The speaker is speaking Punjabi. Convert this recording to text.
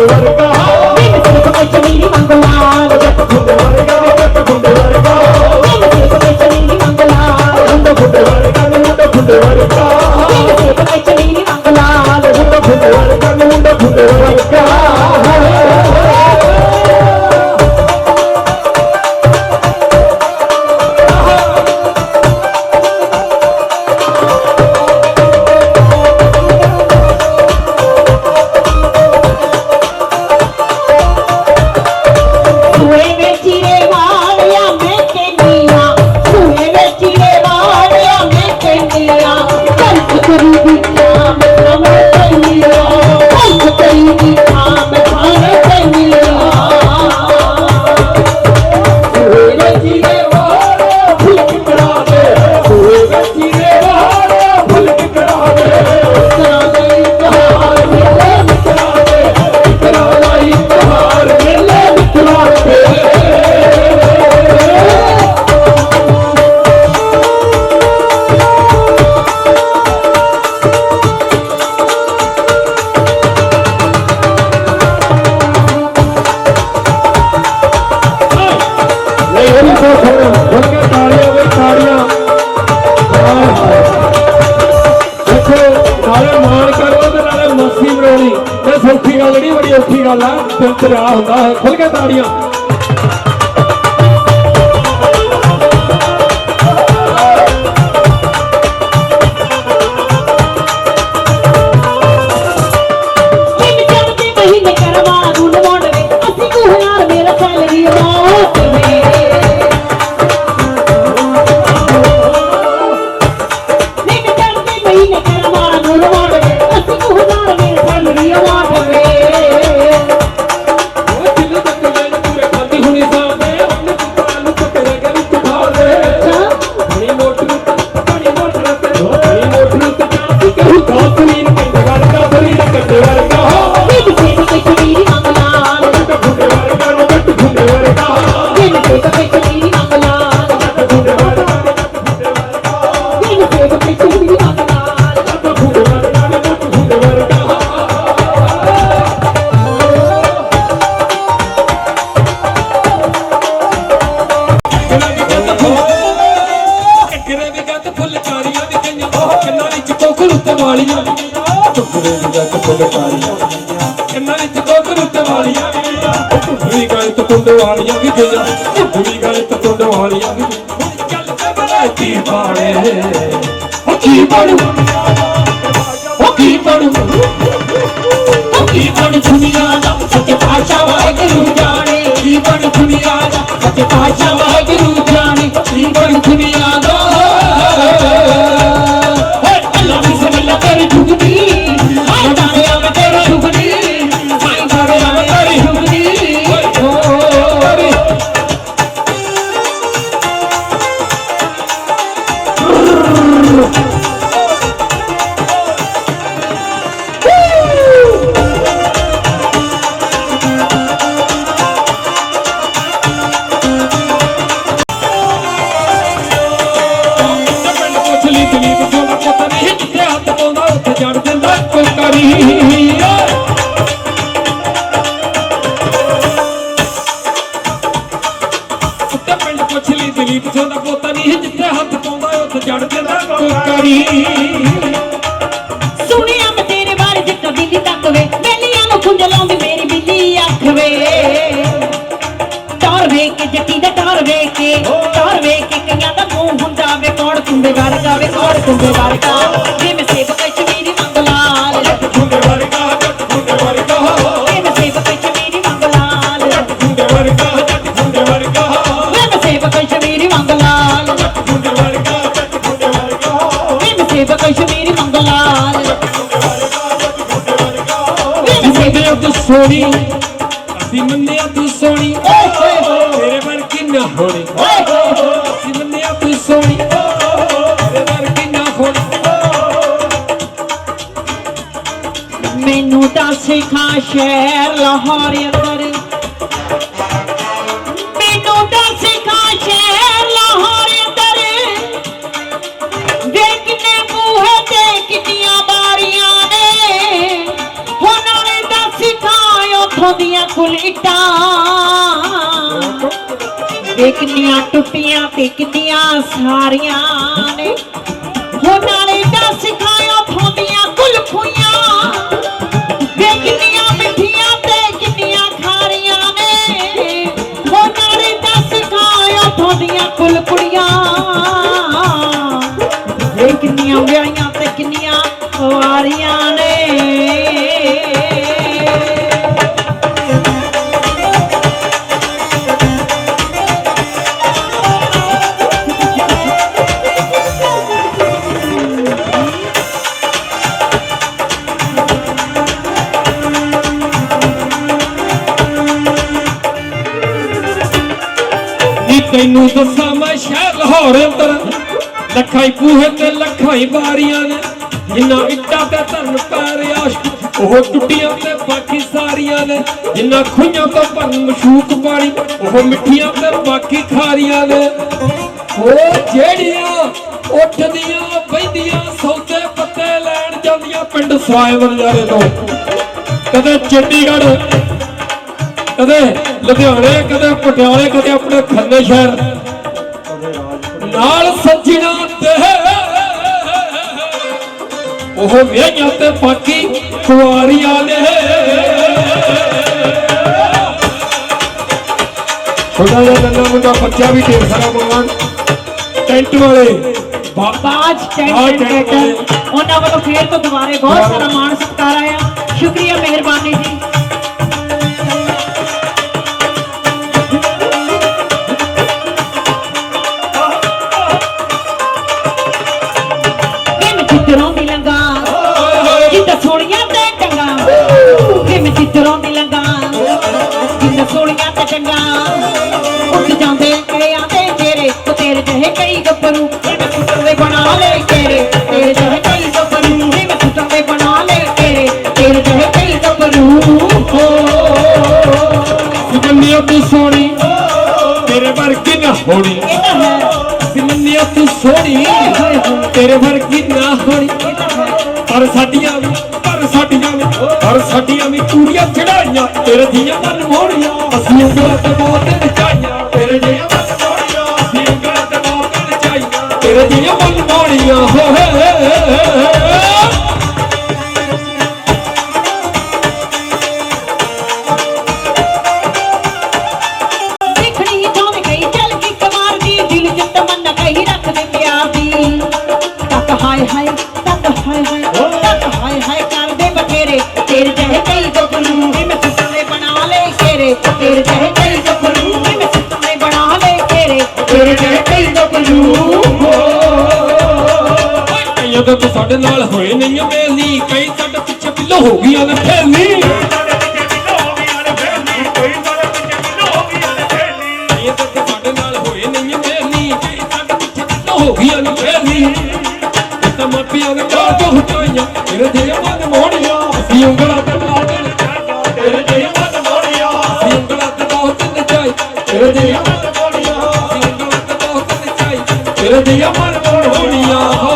ஒரு ਗੱਲ ਆ ਹੁੰਦਾ ਹੈ ਖੁੱਲ ਕੇ ਤਾੜੀਆਂ। ਟੁਕਰੇ ਵੀ ਗੱਤ ਫੁੱਲ ਕਾਰੀਆਂ ਕਿੰਨਾ ਵਿੱਚ ਕੋਕਰੂ ਤੇ ਵਾਲੀਆਂ ਟੁਕਰੀ ਗਾਇ ਤੇ ਕੁੰਡ ਵਾਲੀਆਂ ਵੀ ਗਈਆਂ ਟੁਕਰੀ ਗਾਇ ਤੇ ਕੁੰਡ ਵਾਲੀਆਂ ਵੀ ਗਈਆਂ ਚੱਲ ਤੇ ਬਲੇ ਕੀ ਬਾਣੇ। ਹੋ ਕੀ ਬਣੂ? ਹੋ ਕੀ ਬਣੂ? ਹੋ ਕੀ ਬਣੂ? ਦੁਨੀਆ ਦਾ ਸੱਚੇ ਪਾਤਸ਼ਾਹ ਵਾਹਿਗੁਰੂ ਜਾਣੇ। ਕੀ ਬਣੂ? ਦੁਨੀਆ ਦਾ ਸੱਚੇ ਪਾਤਸ਼ਾਹ ਵਾਹਿਗੁਰੂ ਜਾਣੇ। ਕੀ ਬਣੂ? ਦੁਨੀਆ ਦਾ ਪੁੱਛ ਲਈ ਦਲੀਪ ਸੋਨਾ ਨਹੀਂ ਜਿੱਥੇ ਹੱਥ ਪਾਉਂਦਾ ਉੱਥੇ ਜੜ ਦਿੰਦਾ ਕੋਕਰੀ ਸੁਣਿਆ ਮੈਂ ਤੇਰੇ ਬਾਰੇ ਜਿੱਕ ਬਿੱਲੀ ਤੱਕ ਬੇਲੀਆਂ ਨੂੰ ਖੁੰਝ ਲਾਉਂਦੀ ਮੇਰੀ ਬਿੱਲੀ ਅੱਖ ਟੌਰ ਵੇਖ ਕੇ, ਜੱਟੀ ਦਾ ਟੌਰ ਵੇਖ ਕੇ, ਟੌਰ ਵੇਖ ਕੇ ਕਈਆਂ ਦਾ ਮੂੰਹ ਹੁੰਦਾ ਵੇ, ਕੌਣ ਕੁੰਬੇ ਵਰਗਾ ਵੇ ਕੌਣ ਕੁੰਬੇ ਵਰਗਾ ਜਿਵੇਂ ਸੇਬ ਕਸ਼ਮੀਰੀ ਮੰਗਲਾਲ। ਖੁੰਡੇ ਵਰਗਾ ਜੱਟ ਖੁੰਡੇ ਵਰਗਾ ਜਿਵੇਂ ਸੇਬ ਕਸ਼ਮੀਰੀ ਮੰਗਲਾਲ। ਜਿਵੇਂ ਸੇਬ ਮੰਨਿਆ ਤੂੰ ਸੋਹਣੀ। ਅਸੀਂ ਮੰਨਿਆ ਤੂੰ ਸੋਹਣੀ। ਓਏ ਹੋਏ ਹੋਏ ਨਾ ਹੋਣੀ। ਅਸੀਂ ਮੰਨਿਆ ਤੂੰ ਸੋਹਣੀ। ਤੇਰੇ ਵਰਗੀ ਨਾ ਹੋਣੀ। ਮੈਨੂੰ ਤਾਂ ਖਾ ਸ਼ਹਿਰ ਲਾਹੌਰ ਅੰਦਰ। ਤੇ ਕਿੰਨੀਆਂ ਬਾਰੀਆਂ ਦੀਆਂ ਕੁਲੀਟਾਂ ਦੇਖਨੀਆਂ ਟੁੱਟੀਆਂ ਤੇ ਕਿੰਨੀਆਂ ਸਾਰੀਆਂ ਨੇ। ਹੋ ਨਾਲੇ ਦਾ ਸਿਖਾਇਆ ਉਥੋਂ ਕੁਲ ਕੁਲਖੂਆਂ ਵੇ ਮਿੱਠੀਆਂ ਤੇ ਕਿੰਨੀਆਂ ਖਾਰੀਆਂ ਨੇ। ਹੋ ਨਾਲੇ ਦਾ ਸਿਖਾਇਆ ਉਥੋਂ ਦੀਆਂ ਕੁਲਕੁੜੀਆਂ ਵੇ ਕਿੰਨੀਆਂ ਵਿਆਹੀਆਂ ਤੇ ਕਿੰਨੀਆਂ ਕੁਆਰੀਆਂ ਨੇ। ਤੈਨੂੰ ਦੱਸਾਂ ਮੈਂ ਸ਼ਹਿਰ ਲਾਹੌਰ ਅੰਦਰ। ਲੱਖਾਂ ਹੀ ਪੂਹੇ ਤੇ ਲੱਖਾਂ ਹੀ ਬਾਰੀਆਂ ਨੇ। ਜਿੰਨਾ ਇੱਟਾਂ ਤੇ ਧਰਨ ਪੈਰ ਆਸ਼ਕ ਉਹ ਟੁੱਟੀਆਂ ਤੇ ਬਾਕੀ ਸਾਰੀਆਂ ਨੇ। ਜਿੰਨਾ ਖੁਈਆਂ ਤੋਂ ਭਰਨ ਮਸ਼ੂਕ ਪਾਣੀ, ਉਹ ਮਿੱਠੀਆਂ ਤੇ ਬਾਕੀ ਖਾਰੀਆਂ ਨੇ। ਉਹ ਜਿਹੜੀਆਂ ਉੱਠਦੀਆਂ ਬੈਂਦੀਆਂ ਸੌਦੇ ਪੱਤੇ ਲੈਣ ਜਾਂਦੀਆਂ ਪਿੰਡ ਸਵਾਏ ਵਰਜਾਰੇ ਤੋਂ ਕਦੇ ਚੰਡੀਗੜ੍ਹ ਕਦੇ ਲੁਧਿਆਣੇ ਕਦੇ ਪਟਿਆਲੇ ਕਦੇ ਆਪਣੇ ਖੰਨੇ ਸ਼ਹਿਰ। ਨਾਲ ਸੱਜਣਾ ਤੇ ਉਹ ਵਿਆਹੀਆਂ ਤੇ ਬਾਕੀ ਕੁਆਰੀਆਂ ਨੇ। ਛੋਟਾ ਜਿਹਾ ਨੰਨਾ ਮੁੰਡਾ ਬੱਚਾ ਵੀ ਢੇਰ ਸਾਰਾ ਮਾਨ ਟੈਂਟ ਵਾਲੇ। ਬਾਜ ਟੈਂਟ ਟੈਂਟ ਉਹਨਾਂ ਵੱਲੋਂ ਫੇਰ ਤੋਂ ਦੁਬਾਰੇ ਬਹੁਤ ਸਾਰਾ ਮਾਣ ਸਤਿਕਾਰ ਆਇਆ। ਸ਼ੁਕਰੀਆ ਮਿਹਰਬਾਨੀ ਜੀ। ਹੋਣੀ। ਇਹ ਤੂੰ ਸੋਹਣੀ ਤੇਰੇ ਵਰਗੀ ਨਾ ਹੋਣੀ। ਪਰ ਸਾਡੀਆਂ ਵੀ, ਪਰ ਸਾਡੀਆਂ ਵੀ, ਪਰ ਸਾਡੀਆਂ ਵੀ ਪੂਰੀਆਂ ਚੜਾਈਆਂ, ਤੇਰੇ ਦੀਆਂ ਮਨ ਮੋੜੀਆਂ। ਅਸੀਂ ਉਂਗਲਾਂ ਤੇ ਬਹੁਤ ਨਚਾਈਆਂ ਹਾਏ ਹਾਏ, ਤੱਕ ਹਾਏ ਹਾਏ, ਤੱਕ ਹਾਏ ਹਾਏ ਕਰਦੇ ਬਥੇਰੇ, ਤੇਰੇ ਜਿਹੇ ਕਈ ਗੱਭਰੂ ਵੀ ਮੈਂ ਸੁਪਨੇ ਬਣਾ ਲੈ ਤੇਰੇ। ਤੇਰੇ ਜਿਹੇ ਕਈ ਗੱਭਰੂ ਵੀ ਮੈਂ ਸੁਪਨੇ ਬਣਾ ਲੈ ਤੇਰੇ। ਤੇਰੇ ਜਿਹੇ ਕਈ ਗੱਭਰੂ ਕਈਆਂ ਤਾਂ ਸਾਡੇ ਨਾਲ ਹੋਏ ਨਹੀਂ ਆ ਮੇਲੀ ਕਈ ਸਾਡੇ ਪਿੱਛੇ ਪਿੱਲੋ ਹੋ ਗਈਆਂ ਨੇ ਫੇਲੀ ਸਾਡੇ ਨਾਲ ਹੋਏ ਨਹੀਂ ਹੋ ਗਈਆਂ ਨੇ ਫੇਲੀ ਇਹ ਤਾਂ ਮਾਪਿਆਂ ਨੇ ਚਾਰ ਤੋਂ ਹਟਾਈਆਂ ਤੇਰੇ ਜਿਹੇ ਮਨ ਮੋੜੀਆਂ, ਅਸੀਂ ਉਂਗਲਾਂ ਤੇ ਬਹੁਤ ਨਚਾਈਆਂ ਤੇਰੇ ਜਿਹੇ ਮਨ ਮੋੜੀਆਂ, ਅਸੀਂ ਉਂਗਲਾਂ ਤੇ ਬਹੁਤ ਨਚਾਈ ਤੇਰੇ ਜਿਹੇ ਮਨ ਮੋੜੀਆਂ, ਅਸੀਂ ਉਂਗਲਾਂ ਤੇ ਬਹੁਤ ਨਚਾਈ ਤੇਰੇ ਜਿਹੇ ਮਨ ਮੋੜੀਆਂ ਹੋ